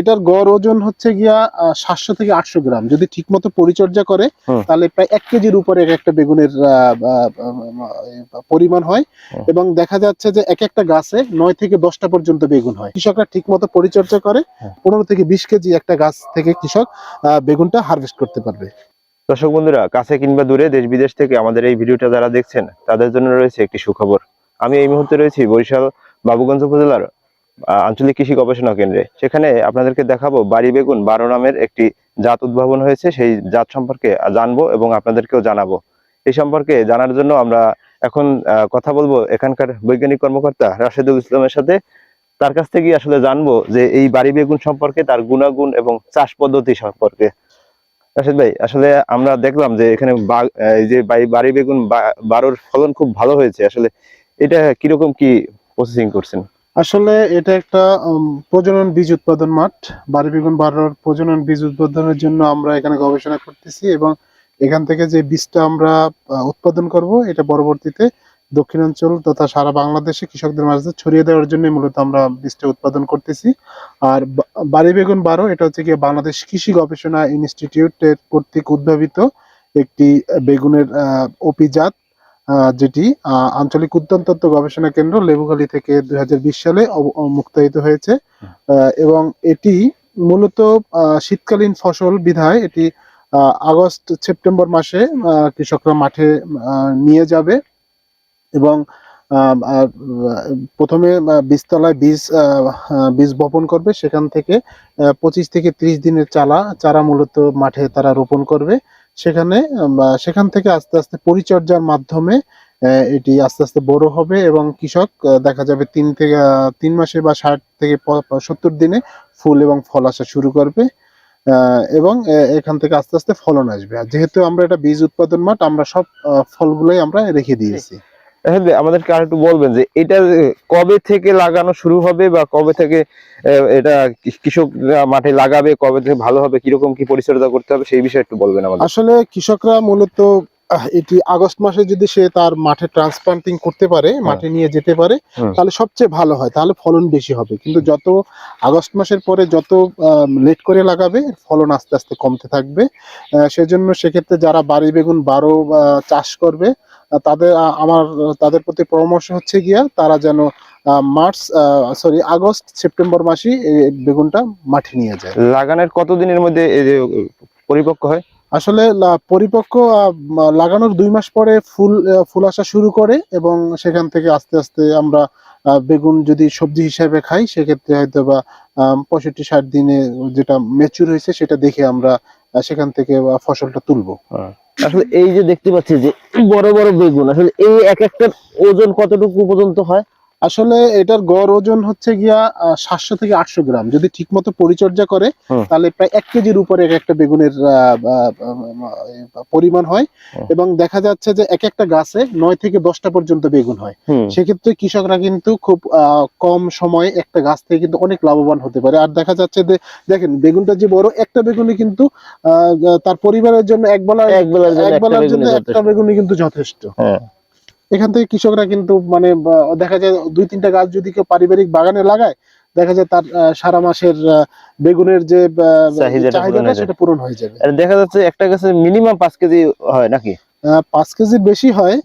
এটার গড় ওজন হচ্ছে গিয়া সাতশো থেকে আটশো গ্রাম। যদি ঠিক মতো পরিচর্যা করে তাহলে প্রায় এক কেজির উপরে এক একটা বেগুনের পরিমাণ হয়। এবং দেখা যাচ্ছে যে এক একটা গাছে নয় থেকে দশটা পর্যন্ত বেগুন হয়। কৃষকরা ঠিক মতো পরিচর্যা করে পনেরো থেকে বিশ কেজি একটা গাছ থেকে কৃষক বেগুনটা হারভেস্ট করতে পারবে। দর্শক বন্ধুরা কাছে কিংবা দূরে দেশ বিদেশ থেকে আমাদের এই ভিডিওটা যারা দেখছেন তাদের জন্য রয়েছে একটি সুখবর। আমি এই মুহূর্তে রয়েছি বরিশাল বাবুগঞ্জ উপজেলার আঞ্চলিক কৃষি গবেষণা কেন্দ্রে। সেখানে আপনাদেরকে দেখাবো বাড়ি বেগুন বারো নামের একটি জাত উদ্ভাবন হয়েছে। সেই জাত সম্পর্কে জানব এবং আপনাদেরকেও জানাব। এই সম্পর্কে জানার জন্য আমরা এখন কথা বলব এখানকার বৈজ্ঞানিক কর্মকর্তা রাশেদুল ইসলামের সাথে। তার কাছ থেকে আসলে জানব যে এই বাড়ি বেগুন সম্পর্কে, তার গুণাগুণ এবং চাষ পদ্ধতি সম্পর্কে। রাশেদ ভাই, আসলে আমরা দেখলাম যে এখানে এই যে বাড়ি বেগুন বারোর ফলন খুব ভালো হয়েছে। আসলে এটা কীরকম কি প্রসেসিং করছেন? আসলে এটা একটা প্রজনন বীজ উৎপাদন মাঠ। বাড়ি বেগুন বাড়ার প্রজনন বীজ উৎপাদনের জন্য আমরা এখানে গবেষণা করতেছি এবং এখান থেকে যে বীজটা আমরা উৎপাদন করব এটা পরবর্তীতে দক্ষিণাঞ্চল তথা সারা বাংলাদেশে কৃষকদের মাঝে ছড়িয়ে দেওয়ার জন্য মূলত আমরা বীজটা উৎপাদন করতেছি। আর বাড়ি বেগুন বারো এটা হচ্ছে গিয়ে বাংলাদেশ কৃষি গবেষণা ইনস্টিটিউটের কর্তৃক উদ্ভাবিত একটি বেগুনের ওপি জাত আহ, যেটি আঞ্চলিক উদ্যান তত্ত্ব গবেষণা কেন্দ্র লেবুখালী থেকে দু হাজার বিশ সালে মুক্তায়িত হয়েছে। এবং এটি মূলত শীতকালীন ফসল বিধায় এটি আগস্ট সেপ্টেম্বর মাসে কৃষকরা মাঠে নিয়ে যাবে। এবং প্রথমে বীজতলায় বীজ বীজ বপন করবে। সেখান থেকে পঁচিশ থেকে ত্রিশ দিনের চালা চারা মূলত মাঠে তারা রোপণ করবে। সেখানে সেখান থেকে আস্তে আস্তে পরিচর্যার মাধ্যমে এটি আস্তে আস্তে বড় হবে এবং কৃষক দেখা যাবে তিন থেকে তিন মাসে বা ষাট থেকে সত্তর দিনে ফুল এবং ফল আসা শুরু করবে এবং এখান থেকে আস্তে আস্তে ফলন আসবে। আর যেহেতু আমরা এটা বীজ উৎপাদন মাঠ, আমরা সব ফলগুলোই আমরা রেখে দিয়েছি। ভাই আমাদেরকে আর একটু বলবেন যে এটা কবে থেকে লাগানো শুরু হবে বা কবে থেকে এটা কৃষক মাঠে লাগাবে কবে থেকে ভালো হবে কীরকম কি পরিচর্যা করতে হবে সেই বিষয়ে একটু বলবেন আমাদের। আসলে কৃষকরা মূলত এটি আগস্ট মাসে যদি সে তার মাঠে ট্রান্সপ্লান্টিং করতে পারে মাঠে নিয়ে যেতে পারে তাহলে সবচেয়ে ভালো হয় তাহলে ফলন বেশি হবে। কিন্তু যত আগস্ট মাসের পরে যত লেট করে লাগাবে ফলন আস্তে আস্তে কমতে থাকবে। সেজন্য সেক্ষেত্রে যারা বাড়ি বেগুন বারো চাষ করবে তাদের আমার তাদের প্রতি পরামর্শ হচ্ছে গিয়া তারা যেন মার্চ সরি আগস্ট সেপ্টেম্বর মাসেই এই বেগুনটা মাঠে নিয়ে যায়। লাগানোর কতদিনের মধ্যে পরিপক্ক হয়? আসলে পরিপক্ক লাগানোর দুই মাস পরে ফুল ফুল আসা শুরু করে এবং সেখান থেকে আস্তে আস্তে আমরা বেগুন যদি সবজি হিসাবে খাই সেক্ষেত্রে হয়তো বা পঁয়ষট্টি ষাট দিনে যেটা মেচুর হয়েছে সেটা দেখে আমরা সেখান থেকে ফসলটা তুলবো। আসলে এই যে দেখতে পাচ্ছি যে বড় বড় বেগুন, আসলে এই এক একটা ওজন কতটুকু পর্যন্ত হয়? আসলে এটার গড় ওজন হচ্ছে গিয়া সাতশো থেকে আটশো গ্রাম। যদি ঠিক মতো পরিচর্যা করে তাহলে প্রায় এক কেজির উপরে এক একটা বেগুনের পরিমাণ হয়। এবং দেখা যাচ্ছে যে এক একটা গাছে নয় থেকে দশটা পর্যন্ত বেগুন হয়। সেক্ষেত্রে কৃষকরা কিন্তু খুব আহ, কম সময়ে একটা গাছ থেকে কিন্তু অনেক লাভবান হতে পারে। আর দেখা যাচ্ছে যে দেখেন বেগুনটা যে বড় একটা বেগুনই কিন্তু আহ, তার পরিবারের জন্য এক বেলা এক বেলার জন্য এক একটা বেলার জন্য বেগুনই একটা যথেষ্ট। বেগুনই কিন্তু যথেষ্ট। হ্যাঁ। এখান থেকে কৃষকরা কিন্তু মানে দেখা যায় দুই তিনটা গাছ যদি কেউ পারিবারিক বাগানে লাগায় দেখা যায় তার সারা মাসের বেগুনের যে চাহিদাটা হয়ে। সেটা পূরণ হয়ে যাবে দেখা যাচ্ছে একটা গাছে মিনিমাম পাঁচ কেজি হয় নাকি পাঁচ কেজির বেশি হয়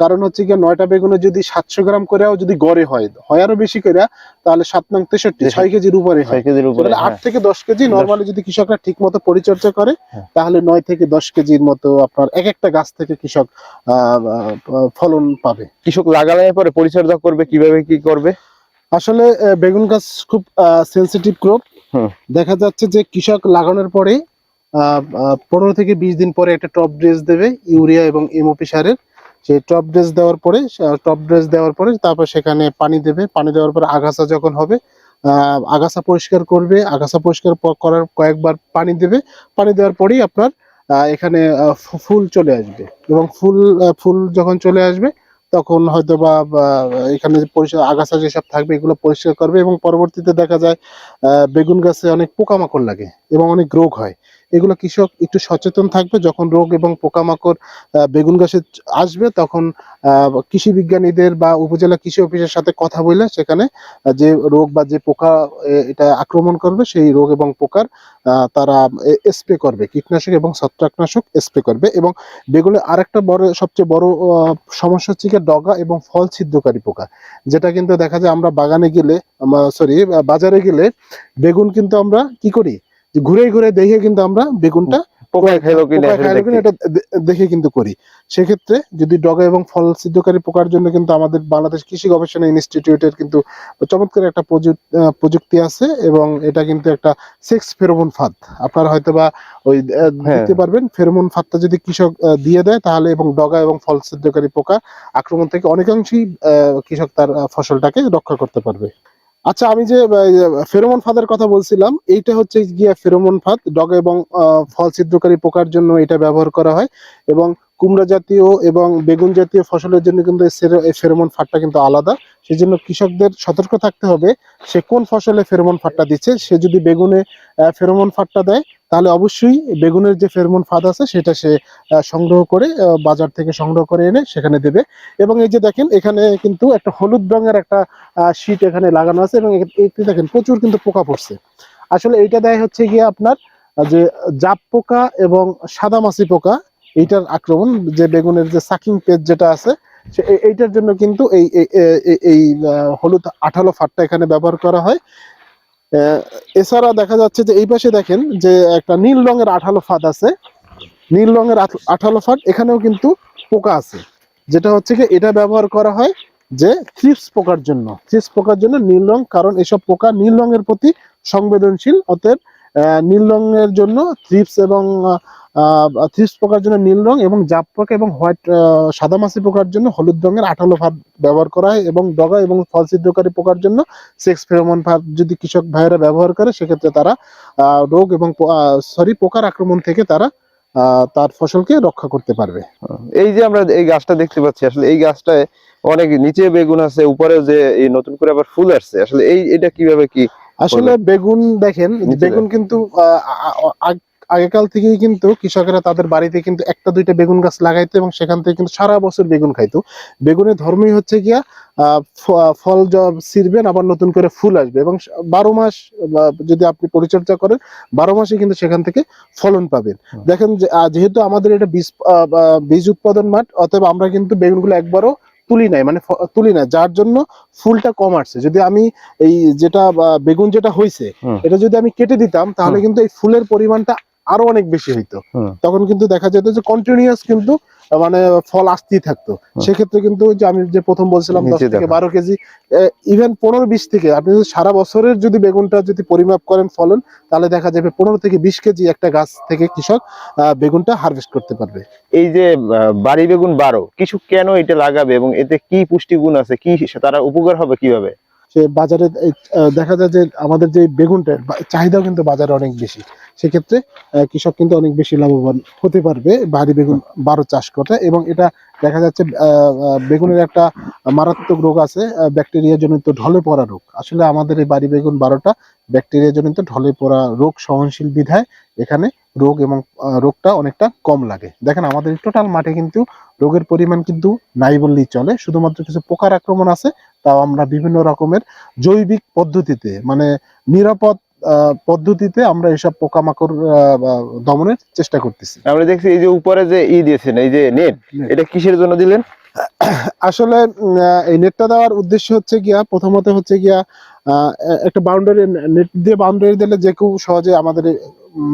কারণ হচ্ছে গিয়ে নয়টা বেগুনে যদি সাতশো গ্রাম করেও যদি গড়ে হয় হয় আরও বেশি করে তাহলে সাত নং তেষট্টি। ছয় কেজির উপরে হয় ছয় কেজির উপরে আট হ্যাঁ। থেকে দশ কেজি নর্মালি যদি কৃষকরা ঠিক মতো পরিচর্যা করে হ্যাঁ। তাহলে নয় থেকে দশ কেজির মতো আপনার এক একটা গাছ থেকে কৃষক ফলন পাবে কৃষক লাগানোর পরে পরিচর্যা করবে কীভাবে কি করবে আসলে বেগুন গাছ খুব সেন্সিটিভ ক্রপ। দেখা যাচ্ছে যে কৃষক লাগানোর পরে পনেরো থেকে বিশ দিন পরে একটা টপ ড্রেস দেবে ইউরিয়া এবং এমওপি সারের সেই টপ ড্রেস দেওয়ার পরে টপ ড্রেস দেওয়ার পরে তারপর সেখানে পানি দেবে। পানি দেওয়ার পরে আগাছা যখন হবে আগাছা পরিষ্কার করবে। আগাছা পরিষ্কার করার কয়েকবার পানি দেবে। পানি দেওয়ার পরেই আপনার এখানে ফুল চলে আসবে। এবং ফুল ফুল যখন চলে আসবে, তখন হয়তো বা, এখানে পরিষ্কার, আগাছা যেসব থাকবে, এগুলো পরিষ্কার করবে এবং পরবর্তীতে দেখা যায় বেগুন গাছে অনেক পোকামাকড় লাগে। এবং অনেক রোগ হয়। এগুলো কৃষক একটু সচেতন থাকবে। যখন রোগ এবং পোকামাকড় বেগুন গাছে আসবে, তখন কৃষি বিজ্ঞানীদের বা উপজেলা কৃষি অফিসের সাথে কথা বলে সেখানে যে রোগ বা যে পোকা এটা আক্রমণ করবে, সেই রোগ এবং পোকার তারা স্প্রে করবে। কীটনাশক এবং ছত্রাকনাশক স্প্রে করবে এবং বেগুনের আরেকটা বড়, সবচেয়ে বড় সমস্যা হচ্ছে গিয়ে ডগা এবং ফল ছিদ্রকারী পোকা। যেটা কিন্তু দেখা যায় আমরা বাগানে গেলে সরি বাজারে গেলে বেগুন কিন্তু আমরা কি করি? ঘুরে ঘুরে দেখে কিন্তু আমরা বেগুনটা দেখে কিন্তু করি। সেক্ষেত্রে যদি ডগা এবং ফল সিদ্ধকারী পোকার জন্য কিন্তু আমাদের বাংলাদেশ কৃষি গবেষণা ইনস্টিটিউটের কিন্তু চমৎকার একটা প্রযু- প্রযুক্তি আছে এবং এটা কিন্তু একটা সেক্স ফেরোমন ফাঁদ। আপনারা হয়তো বা ওই হ্যাঁ। দিতে পারবেন ফেরোমন ফাঁদটা যদি কৃষক দিয়ে দেয় তাহলে এবং ডগা এবং ফল সিদ্ধকারী পোকা আক্রমণ থেকে অনেকাংশেই আহ, কৃষক তার ফসলটাকে রক্ষা করতে পারবে। আচ্ছা আমি যে ফেরোমন ফাঁদের কথা বলছিলাম, এইটা হচ্ছে গিয়া ফেরোমন ফাঁদ। ডগ এবং ফল ছিদ্রকারী পোকার জন্য এটা ব্যবহার করা হয়। এবং কুমড়া জাতীয় এবং বেগুন জাতীয় ফসলের জন্য কিন্তু এই ফেরোমন ফাটটা কিন্তু আলাদা। সেই জন্য কৃষকদের সতর্ক থাকতে হবে সে কোন ফসলে ফেরোমন ফাটটা দিচ্ছে। সে যদি বেগুনে ফেরোমন ফাটটা দেয়, তাহলে অবশ্যই বেগুনের যে ফেরোমন ফাঁদ আছে, সেটা সে সংগ্রহ করে বাজার থেকে সংগ্রহ করে এনে সেখানে দেবে। এবং এই যে দেখেন, এখানে কিন্তু একটা হলুদ রঙের একটা শীট এখানে লাগানো আছে এবং এটি দেখেন প্রচুর কিন্তু পোকা পড়ছে। আসলে এইটা দেয় হচ্ছে গিয়ে আপনার যে জাপ পোকা এবং সাদামাছি পোকা। এইটার আক্রমণ, যে বেগুনের যে সাকিং পেজ যেটা আছে এইটার জন্য কিন্তু এই এই- হলুদ আঠালো ফাটটা এখানে ব্যবহার করা হয়। এছাড়া দেখা যাচ্ছে যে এই পাশে দেখেন যে একটা নীল রঙের আঠালো ফাঁদ আছে। নীল রঙের আঠালো ফাঁদ এখানেও কিন্তু পোকা আছে। যেটা হচ্ছে কি, এটা ব্যবহার করা হয় যে থ্রিপস পোকার জন্য। থ্রিপস পোকার জন্য নীল রং, কারণ এসব পোকা নীল রঙের প্রতি সংবেদনশীল। অতএব নীল রঙের জন্য থ্রিপস এবং থ্রিপস পোকার জন্য নীল রং এবং জাপ পোকা এবং হোয়াইট সাদামাছি পোকার জন্য হলুদ রঙের আঠালো ফাঁদ ব্যবহার করা হয় এবং ডগা এবং ফল ছিদ্রকারী পোকার জন্য সেক্স ফেরোমন ফাঁদ যদি কৃষক ভাইয়েরা ব্যবহার করে সেক্ষেত্রে তারা রোগ এবং সরি পোকার আক্রমণ থেকে তারা আহ, তার ফসলকে রক্ষা করতে পারবে। এই যে আমরা এই গাছটা দেখতে পাচ্ছি আসলে এই গাছটায় অনেক নিচে বেগুন আছে উপরে যে এই নতুন করে আবার ফুল আসছে আসলে এই এটা কীভাবে কি আসলে বেগুন দেখেন বেগুন কিন্তু আগেকাল থেকেই কিন্তু কৃষকেরা তাদের বাড়িতে কিন্তু একটা দুইটা বেগুন গাছ লাগাইতো এবং সেখান থেকে কিন্তু সারা বছর বেগুন খাইতো। বেগুনের ধর্মই হচ্ছে গিয়া ফল ছিঁড়বেন আবার নতুন করে ফুল আসবে এবং বারো মাস যদি আপনি পরিচর্যা করেন বারো মাসে কিন্তু সেখান থেকে ফলন পাবেন। দেখেন যেহেতু আমাদের এটা বীজ বীজ উৎপাদন মাঠ অতএব আমরা কিন্তু বেগুনগুলো একবারও তুলি নাই মানে তুলি না যার জন্য ফুলটা কম আসছে। যদি আমি এই যেটা বেগুন যেটা হয়েছে এটা যদি আমি কেটে দিতাম তাহলে কিন্তু এই ফুলের পরিমাণটা আরও অনেক বেশি হইতো। তখন কিন্তু দেখা যেত যে কন্টিনিউয়াস কিন্তু মানে ফল আসতেই থাকতো। সেক্ষেত্রে কিন্তু যে আমি যে প্রথম বলছিলাম দশ থেকে বারো কেজি ইভেন পনেরো বিশ থেকে আপনি যদি সারা বছরের যদি বেগুনটা যদি পরিমাপ করেন ফলন তাহলে দেখা যাবে পনেরো থেকে বিশ কেজি একটা গাছ থেকে কৃষক বেগুনটা হারভেস্ট করতে পারবে। এই যে বাড়ি বেগুন বারো কিছু কেন এটা লাগাবে এবং এতে কি পুষ্টিগুণ আছে কি তারা উপকার হবে কীভাবে? সে বাজারে দেখা যায় যে আমাদের যে বেগুনটার বা- চাহিদাও কিন্তু বাজারে অনেক বেশি। সেক্ষেত্রে কৃষক কিন্তু অনেক বেশি লাভবান হতে পারবে বাড়ি বেগুন বারো চাষ করে এবং এটা দেখা যাচ্ছে বেগুনের একটা মারাত্মক রোগ আছে ব্যাকটেরিয়া জনিত ঢলে পড়া রোগ। আসলে আমাদের এই বাড়ি বেগুন বারোটা ব্যাকটেরিয়া জনিত ঢলে পড়া রোগ সহনশীল বিধায় এখানে রোগ এবং রোগটা অনেকটা কম লাগে। দেখেন আমাদের টোটাল মাঠে কিন্তু রোগের পরিমাণ কিন্তু নাই বললেই চলে। শুধুমাত্র কিছু পোকার আক্রমণ আছে তাও আমরা বিভিন্ন রকমের জৈবিক পদ্ধতিতে মানে নিরাপদ পদ্ধতিতে আমরা এসব পোকামাকড় দমনের চেষ্টা করতেছি। আমরা দেখছি এই যে উপরে যে ই দিয়েছেন এই যে নেট এটা কিসের জন্য দিলেন? আসলে এই নেটটা দেওয়ার উদ্দেশ্য হচ্ছে গিয়া প্রথমত হচ্ছে গিয়া আহ, একটা বাউন্ডারি নেট দিয়ে বাউন্ডারি দিলে যে কেউ সহজে আমাদের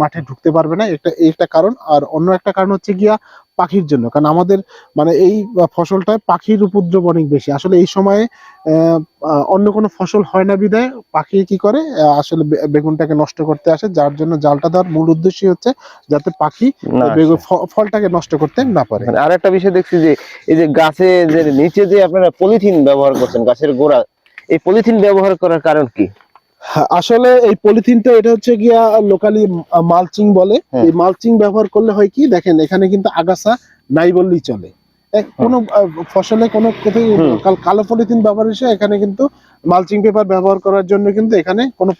মাঠে ঢুকতে পারবে না একটা একটা কারণ। আর অন্য একটা কারণ হচ্ছে গিয়া পাখির জন্য। কারণ আমাদের মানে এই ফসলটায় পাখির উপদ্রব অনেক বেশি। আসলে এই সময়ে অন্য কোনো ফসল হয় না বিদায় পাখি কি করে? আসলে বেগুনটাকে নষ্ট করতে আসে। যার জন্য জালটা দেওয়ার মূল উদ্দেশ্যই হচ্ছে যাতে পাখি ফলটাকে নষ্ট করতে না পারে। মানে আর একটা বিষয় দেখছি যে এই যে গাছে যে নিচে যে আপনারা পলিথিন ব্যবহার করছেন গাছের গোড়া এই পলিথিন ব্যবহার করার কারণ কি? আসলে এই পলিথিনটা এটা হচ্ছে গিয়া লোকালি মালচিং বলে। এই মালচিং ব্যবহার করলে হয় কি দেখেন এখানে কিন্তু আগাছা নাই বললেই চলে। এক- কোনো ফসলে কোনো কোথাও কালো পলিথিন ব্যবহার হয়েছে এখানে কিন্তু মালচিং পেপার ব্যবহার করার জন্য কিন্তু এখানে কোনো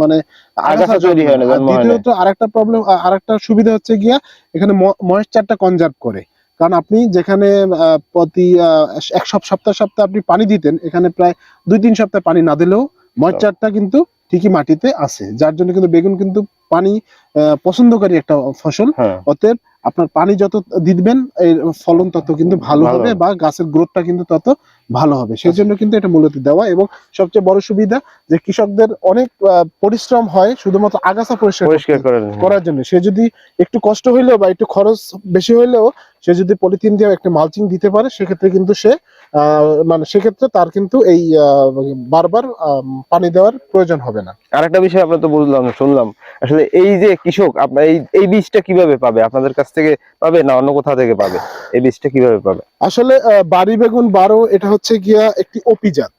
মানে আগাছা তৈরি হয় না, দ্বিতীয়ত আরেকটা প্রবলেম আরেকটা সুবিধা হচ্ছে গিয়া এখানে ময়েশ্চারটা কনজার্ভ করে। কারণ আপনি যেখানে প্রতি এক সপ- সপ্তাহ সপ্তাহ আপনি পানি দিতেন এখানে প্রায় দুই তিন সপ্তাহ পানি না দিলেও ময়েশ্চারটা কিন্তু ঠিকই মাটিতে আছে। যার জন্য কিন্তু বেগুন কিন্তু পানি আহ, পছন্দকারী একটা ফসল। হ্যাঁ। অতএব আপনার পানি যত দিবেন এর ফলন তত কিন্তু ভালো হবে। বা গাছের গ্রোথটা কিন্তু তত ভালো হবে। সেই জন্য কিন্তু এটা মূলত দেওয়া এবং সবচেয়ে বড় সুবিধা যে কৃষকদের অনেক পরিশ্রম হয় শুধুমাত্র আগাছা পরিষ্কার করার জন্য। সে যদি একটু কষ্ট হইলেও বা একটু খরচ বেশি হইলেও সে যদি পলিথিন দিয়ে একটা মালচিং দিতে পারে সেক্ষেত্রে কিন্তু সে মানে সেক্ষেত্রে তার কিন্তু এই বারবার পানি দেওয়ার প্রয়োজন হবে না। আরেকটা বিষয় আমরা তো বুঝলাম শুনলাম। আসলে এই যে কৃষক আপনার এই এই বীজটা কীভাবে পাবে? আপনাদের কাছ থেকে পাবে না অন্য কোথা থেকে পাবে? এই বীজটা কীভাবে পাবে? আসলে বাড়ি বেগুন বারো এটা হচ্ছে গিয়া একটি ওপি জাত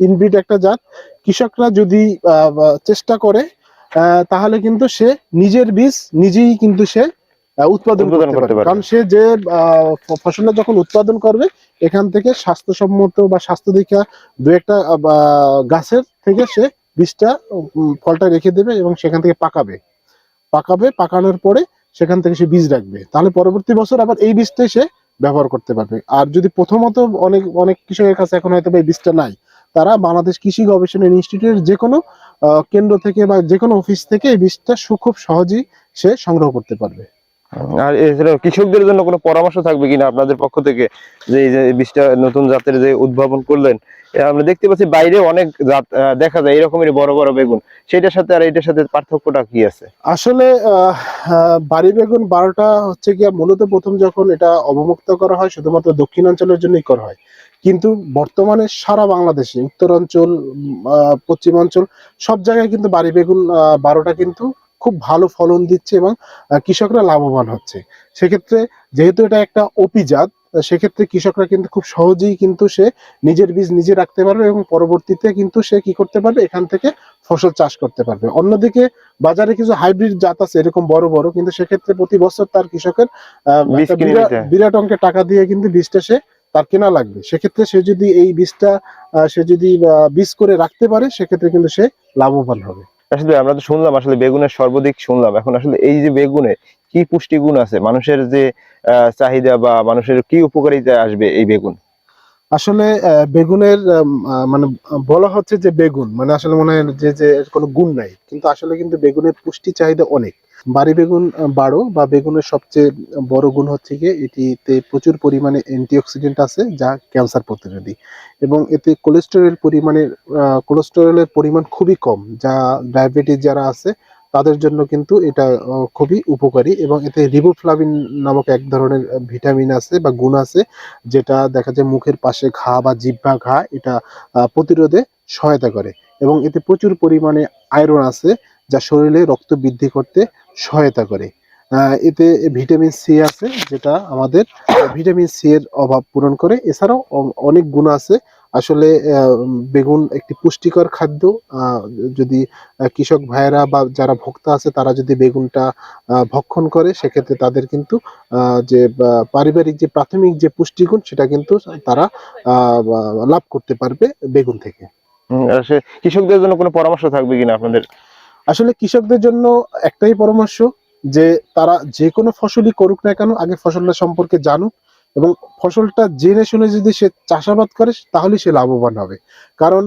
ইনব্রিড একটা জাত। কৃষকরা যদি চেষ্টা করে তাহলে কিন্তু সে নিজের বীজ নিজেই কিন্তু সে উৎপাদন করতে পারে পারবে। কারণ সে যে ফসলটা যখন উৎপাদন করবে এখান থেকে স্বাস্থ্যসম্মত বা স্বাস্থ্য দীক্ষা দু একটা গাছের থেকে সে বীজটা ফলটা রেখে দেবে এবং সেখান থেকে পাকাবে। পাকাবে পাকানোর পরে সেখান থেকে সে বীজ রাখবে। তাহলে পরবর্তী বছর আবার এই বীজটাই সে ব্যবহার করতে পারবে। আর যদি প্রথমত অনেক অনেক কৃষকের কাছে এখন হয়তো এই বীজটা নাই, তারা বাংলাদেশ কৃষি গবেষণা ইনস্টিটিউটের যে কোনো কেন্দ্র থেকে বা যে কোনো অফিস থেকে এই বীজটা খুব সহজেই সে সংগ্রহ করতে পারবে। আর এছাড়া কৃষকদের জন্য কোনো পরামর্শ থাকবে কিনা আপনাদের পক্ষ থেকে? যে এই এই নতুন জাতের যে উদ্ভাবন করলেন আমরা দেখতে পাচ্ছি বাইরে অনেক জাত দেখা যায় এরকমের বড় বড় বেগুন। সেটার সাথে আর এটার সাথে পার্থক্যটা কি আছে? আসলে বাড়ি বেগুন বারোটা হচ্ছে গিয়া মূলত প্রথম যখন এটা অবমুক্ত করা হয়, শুধুমাত্র দক্ষিণাঞ্চলের জন্যই করা হয়। কিন্তু বর্তমানে সারা বাংলাদেশে, উত্তরাঞ্চল পশ্চিমাঞ্চল, সব জায়গায় কিন্তু বাড়ি বেগুন বারোটা কিন্তু খুব ভালো ফলন দিচ্ছে এবং কৃষকরা লাভবান হচ্ছে। সেক্ষেত্রে যেহেতু এটা একটা ওপি জাত সেক্ষেত্রে কৃষকরা কিন্তু খুব সহজেই কিন্তু সে নিজের বীজ নিজে রাখতে পারবে এবং পরবর্তীতে কিন্তু সে কি করতে পারবে? এখান থেকে ফসল চাষ করতে পারবে। অন্যদিকে বাজারে কিছু হাইব্রিড জাত আছে এরকম বড় বড় কিন্তু সেক্ষেত্রে প্রতি বছর তার কৃষকের বিরাট- অঙ্কের টাকা দিয়ে কিন্তু বীজটা সে তার কেনা লাগবে। সেক্ষেত্রে সে যদি এই বীজটা সে যদি বীজ করে রাখতে পারে সেক্ষেত্রে কিন্তু সে লাভবান হবে। আসলে আমরা তো শুনলাম আসলে বেগুনের সর্বাধিক শুনলাম। এখন আসলে এই যে বেগুনে কি পুষ্টিগুণ আছে? মানুষের যে চাহিদা বা মানুষের কি উপকারিতা আসবে এই বেগুন? আসলে বেগুনের মানে বলা হচ্ছে যে বেগুন মানে আসলে মনে হয় যে যে কোনো গুণ নাই। কিন্তু আসলে কিন্তু বেগুনের পুষ্টি চাহিদা অনেক। বাড়ি বেগুন বারো, বা বেগুনের সবচেয়ে বড় গুণ হচ্ছে গিয়ে এটিতে প্রচুর পরিমাণে অ্যান্টিঅক্সিডেন্ট আছে, যা ক্যান্সার প্রতিরোধী। এবং এতে কোলেস্টেরল পরিমাণের কোলেস্টেরলের পরিমাণ খুবই কম, যা ডায়াবেটিস যারা আছে তাদের জন্য কিন্তু এটা খুবই উপকারী এবং এতে রিবোফ্লাভিন নামক এক ধরনের ভিটামিন আছে বা গুণ আছে, যেটা দেখা যায় মুখের পাশে ঘা বা জিহ্বা ঘা এটা প্রতিরোধে সহায়তা করে এবং এতে প্রচুর পরিমাণে আয়রন আছে যা শরীরে রক্ত বৃদ্ধি করতে সহায়তা করে। এতে ভিটামিন সি আছে যেটা আমাদের ভিটামিন সি এর অভাব পূরণ করে। এছাড়াও অনেক গুণ আছে আসলে বেগুন একটি পুষ্টিকর খাদ্য। যদি কৃষক ভাইয়েরা বা যারা ভোক্তা আছে তারা যদি বেগুনটা ভক্ষণ করে সেক্ষেত্রে তাদের কিন্তু যে পারিবারিক যে প্রাথমিক যে পুষ্টিগুণ সেটা কিন্তু তারা লাভ করতে পারবে বেগুন থেকে। কৃষকদের জন্য কোনো পরামর্শ থাকবে কিনা আপনাদের? আসলে কৃষকদের জন্য একটাই পরামর্শ যে তারা যে কোনো ফসলই করুক না কেন আগে ফসলটা সম্পর্কে জানুক। এবং ফসলটা জেনে শুনে যদি সে চাষাবাদ করে তাহলে সে লাভবান হবে। কারণ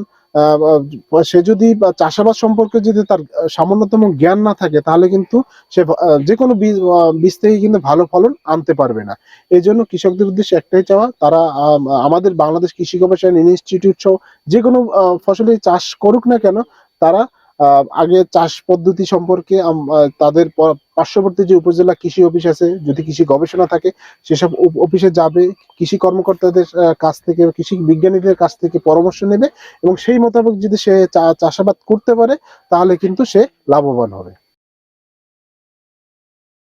সে যদি চাষাবাদ সম্পর্কে যদি তার সামান্যতম জ্ঞান না থাকে, তাহলে কিন্তু সে যে কোনো বীজ বীজ থেকে কিন্তু ভালো ফলন আনতে পারবে না। এই জন্য কৃষকদের উদ্দেশ্যে একটাই চাওয়া, তারা আমাদের বাংলাদেশ কৃষি গবেষণা ইনস্টিটিউট সহ যে কোনো ফসলের চাষ করুক না কেন, তারা আগে চাষ পদ্ধতি সম্পর্কে তাদের পার্শ্ববর্তী যে উপজেলা কৃষি অফিস আছে, যদি কৃষি গবেষণা থাকে, সেসব অফিসে যাবে, কৃষি কর্মকর্তাদের কাছ থেকে, কৃষি বিজ্ঞানীদের কাছ থেকে পরামর্শ নেবে এবং সেই মোতাবেক যদি সে চাষাবাদ করতে পারে, তাহলে কিন্তু সে লাভবান হবে।